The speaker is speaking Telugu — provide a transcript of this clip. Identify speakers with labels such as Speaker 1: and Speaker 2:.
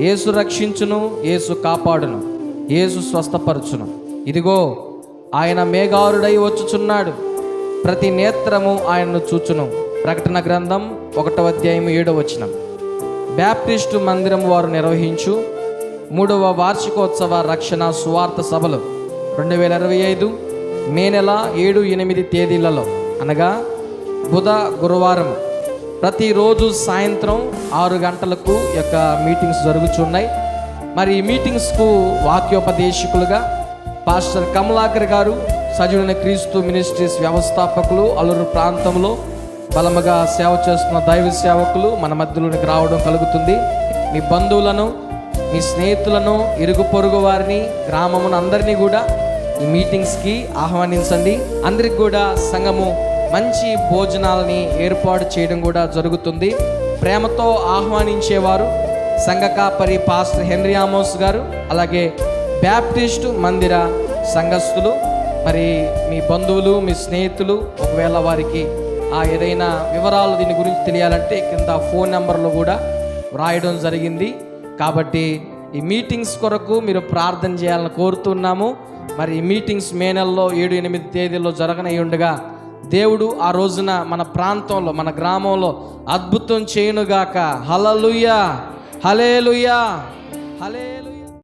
Speaker 1: ఏసు రక్షించును ఏసు కాపాడును ఏసు స్వస్థపరచును. ఇదిగో ఆయన మేఘారుడై వచ్చుచున్నాడు. ప్రతి నేత్రము ఆయనను చూచును. ప్రకటన గ్రంథం ఒకటవ అధ్యాయం ఏడవ వచనం. బ్యాప్టిస్టు మందిరం వారు నిర్వహించు మూడవ వార్షికోత్సవ రక్షణ సువార్త సభలు. రెండు వేల ఇరవై ఐదు మే నెల ఏడు ఎనిమిది తేదీలలో అనగా బుధ గురువారం ప్రతిరోజు సాయంత్రం ఆరు గంటలకు యొక్క మీటింగ్స్ జరుగుతున్నాయి మరి ఈ మీటింగ్స్కు వాక్యోపదేశకులుగా పాస్టర్ కమలాకర్ గారు సజీవుని క్రీస్తు మినిస్ట్రీస్ వ్యవస్థాపకులు అల్లూరు ప్రాంతంలో బలముగా సేవ చేస్తున్న దైవ సేవకులు మన మధ్యలోనికి రావడం కలుగుతుంది. మీ బంధువులను మీ స్నేహితులను ఇరుగు పొరుగు వారిని గ్రామమును అందరినీ కూడా ఈ మీటింగ్స్కి ఆహ్వానించండి. అందరికి కూడా సంఘము మంచి భోజనాలని ఏర్పాటు చేయడం కూడా జరుగుతుంది. ప్రేమతో ఆహ్వానించేవారు సంఘ కాపరి పాస్టర్ హెన్రీ ఆమోస్ గారు అలాగే బ్యాప్టిస్టు మందిర సంఘస్థులు మరి మీ బంధువులు మీ స్నేహితులు ఒకవేళ వారికి ఆ ఏదైనా వివరాలు దీని గురించి తెలియాలంటే కింద ఫోన్ నెంబర్లు కూడా వ్రాయడం జరిగింది. కాబట్టి ఈ మీటింగ్స్ కొరకు మీరు ప్రార్థన చేయాలని కోరుతున్నాము. మరి ఈ మీటింగ్స్ మే నెలలో ఏడు ఎనిమిది తేదీల్లో జరగనై ఉండగా దేవుడు ఆ రోజున మన ప్రాంతంలో మన గ్రామంలో అద్భుతం చేయనుగాక. హలలుయా హలేలుయా హలేలు